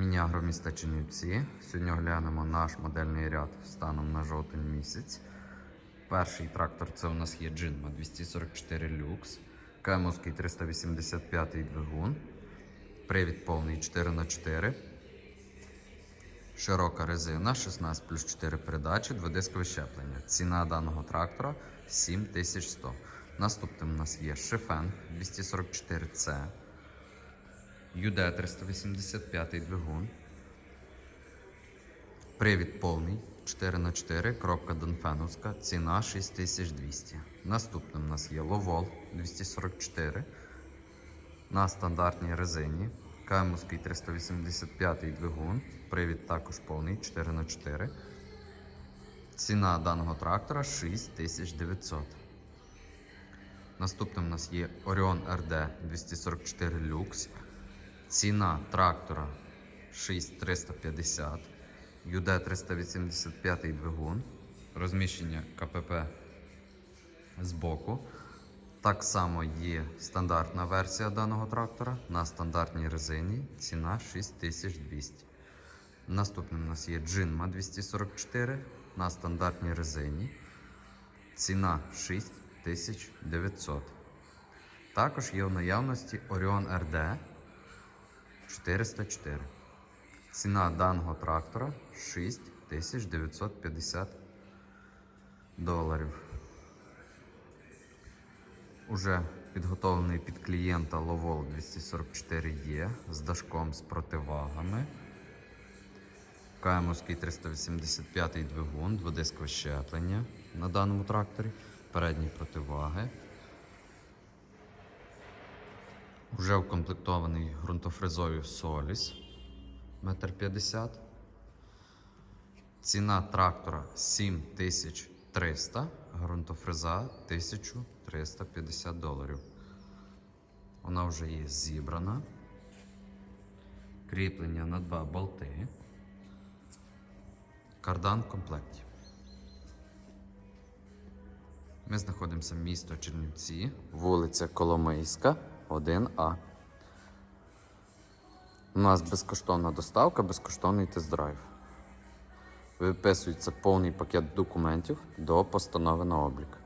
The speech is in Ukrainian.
Мінягро міста Чернівці. Сьогодні оглянемо наш модельний ряд станом на жовтень місяць. Перший трактор це у нас є Джинма 244 Lux, Кемовський 385 двигун, привід повний 4х4, широка резина 16 плюс 4 передачі, дводискове щеплення. Ціна даного трактора 7100. Наступним у нас є Шифен 244C. UD 385 двигун. Привід повний 4х4, коробка Донфеновська, ціна 6200. Наступним у нас є Ловол 244 на стандартній резині. Каймовський 385 двигун, привід також повний 4х4. Ціна даного трактора 6900. Наступним у нас є Orion RD 244 Lux. Ціна трактора 6350, UD 385 двигун, розміщення КПП збоку. Так само є стандартна версія даного трактора на стандартній резині. Ціна 6200. Наступним у нас є Jinma 244 на стандартній резині. Ціна 6900. Також є в наявності Orion RD 404. Ціна даного трактора 6950 доларів. Уже підготовлений під клієнта Ловол 244 є з дашком з противагами. КМовський 385 двигун, дводискове щеплення на даному тракторі, передні противаги. Вже укомплектований ґрунтофрезою Solis 1,50 м. Ціна трактора 7300, ґрунтофреза 1350 доларів. Вона вже є зібрана. Кріплення на два болти. Кардан в комплекті. Ми знаходимося в місто Чернівці, вулиця Коломийська, 1А. У нас безкоштовна доставка, безкоштовний тест-драйв. Виписується повний пакет документів до постанови на облік.